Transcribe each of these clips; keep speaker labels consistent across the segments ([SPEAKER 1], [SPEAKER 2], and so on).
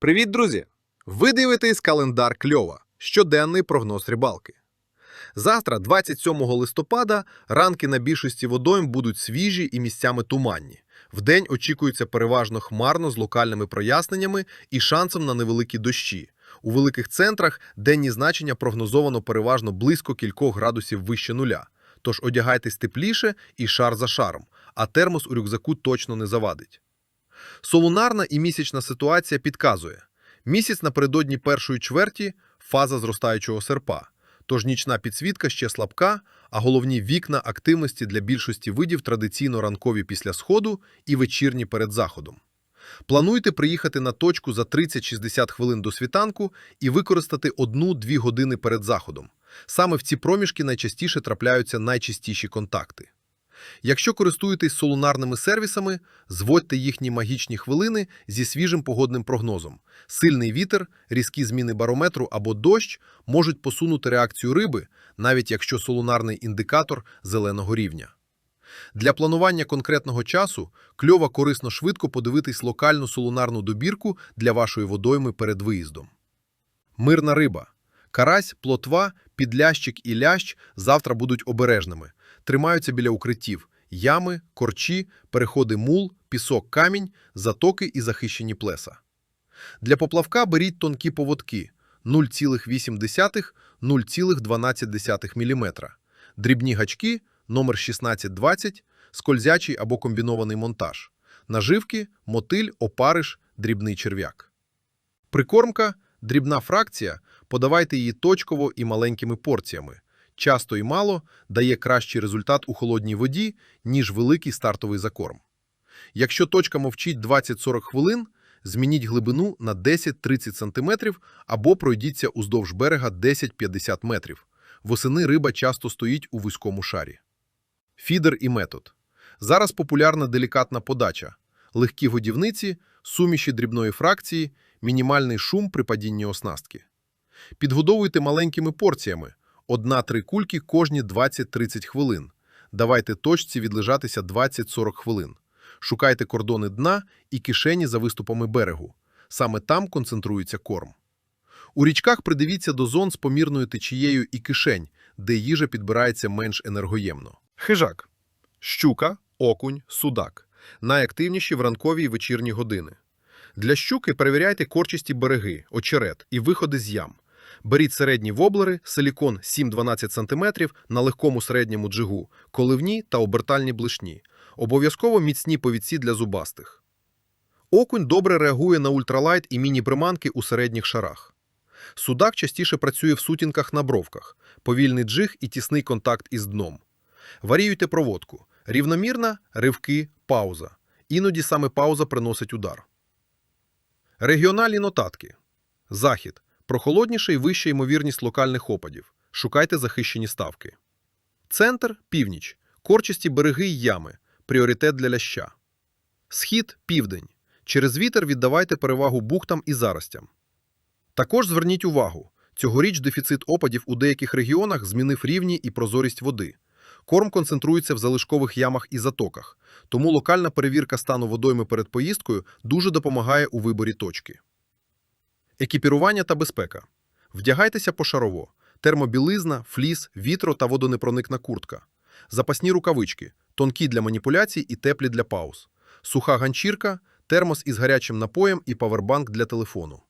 [SPEAKER 1] Привіт, друзі! Ви дивитесь календар Кльова, щоденний прогноз рибалки. Завтра, 27 листопада, ранки на більшості водойм будуть свіжі і місцями туманні. Вдень очікується переважно хмарно з локальними проясненнями і шансом на невеликі дощі. У великих центрах денні значення прогнозовано переважно близько кількох градусів вище нуля. Тож одягайтесь тепліше і шар за шаром, а термос у рюкзаку точно не завадить. Солунарна і місячна ситуація підказує: місяць напередодні першої чверті фаза зростаючого серпа, тож нічна підсвітка ще слабка, а головні вікна активності для більшості видів традиційно ранкові після сходу і вечірні перед заходом. Плануйте приїхати на точку за 30-60 хвилин до світанку і використати 1-2 години перед заходом. Саме в ці проміжки найчастіше трапляються найчастіші контакти. Якщо користуєтесь солунарними сервісами, зводьте їхні магічні хвилини зі свіжим погодним прогнозом. Сильний вітер, різкі зміни барометру або дощ можуть посунути реакцію риби, навіть якщо солунарний індикатор зеленого рівня. Для планування конкретного часу кльово корисно швидко подивитись локальну солунарну добірку для вашої водойми перед виїздом. Мирна риба. Карась, плотва, підлящик і лящ завтра будуть обережними. Тримаються біля укриттів ями, корчі, переходи мул, пісок, камінь, затоки і захищені плеса. Для поплавка беріть тонкі поводки 0,8-0,12 мм, дрібні гачки номер 1620, скользячий або комбінований монтаж, наживки, мотиль, опариш, дрібний черв'як. Прикормка – дрібна фракція, подавайте її точково і маленькими порціями. Часто і мало дає кращий результат у холодній воді, ніж великий стартовий закорм. Якщо точка мовчить 20-40 хвилин, змініть глибину на 10-30 см або пройдіться уздовж берега 10-50 метрів. Восени риба часто стоїть у вузькому шарі. Фідер і метод. Зараз популярна делікатна подача. Легкі годівниці, суміші дрібної фракції, мінімальний шум при падінні оснастки. Підгодовуйте маленькими порціями. Одна-три кульки кожні 20-30 хвилин. Давайте точці відлежатися 20-40 хвилин. Шукайте кордони дна і кишені за виступами берегу. Саме там концентрується корм. У річках придивіться до зон з помірною течією і кишень, де їжа підбирається менш енергоємно. Хижак. Щука, окунь, судак. Найактивніші в ранкові і вечірні години. Для щуки перевіряйте корчисті береги, очерет і виходи з ям. Беріть середні воблери, силікон 7-12 см на легкому середньому джигу, коливні та обертальні блишні. Обов'язково міцні повідці для зубастих. Окунь добре реагує на ультралайт і міні-приманки у середніх шарах. Судак частіше працює в сутінках на бровках, повільний джиг і тісний контакт із дном. Варіюйте проводку. Рівномірна, ривки, пауза. Іноді саме пауза приносить удар. Регіональні нотатки. Захід. Прохолодніша і вища ймовірність локальних опадів. Шукайте захищені ставки. Центр – північ. Корчисті береги й ями. Пріоритет для ляща. Схід – південь. Через вітер віддавайте перевагу бухтам і заростям. Також зверніть увагу. Цьогоріч дефіцит опадів у деяких регіонах змінив рівні і прозорість води. Корм концентрується в залишкових ямах і затоках, тому локальна перевірка стану водойми перед поїздкою дуже допомагає у виборі точки. Екіпірування та безпека. Вдягайтеся пошарово. Термобілизна, фліс, вітро та водонепроникна куртка. Запасні рукавички, тонкі для маніпуляцій і теплі для пауз. Суха ганчірка, термос із гарячим напоєм і павербанк для телефону.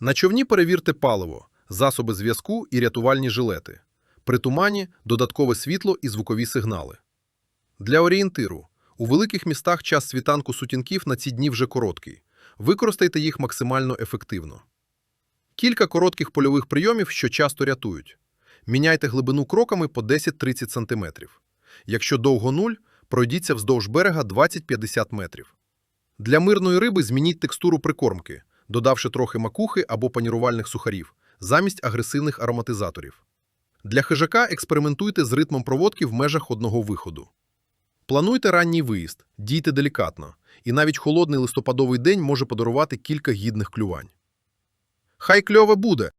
[SPEAKER 1] На човні перевірте паливо, засоби зв'язку і рятувальні жилети. При тумані додаткове світло і звукові сигнали. Для орієнтиру. У великих містах час світанку сутінків на ці дні вже короткий. Використайте їх максимально ефективно. Кілька коротких польових прийомів, що часто рятують. Міняйте глибину кроками по 10-30 см. Якщо довго нуль, пройдіться вздовж берега 20-50 метрів. Для мирної риби змініть текстуру прикормки, додавши трохи макухи або панірувальних сухарів, замість агресивних ароматизаторів. Для хижака експериментуйте з ритмом проводки в межах одного виходу. Плануйте ранній виїзд, дійте делікатно, і навіть холодний листопадовий день може подарувати кілька гідних клювань. Хай кльове буде!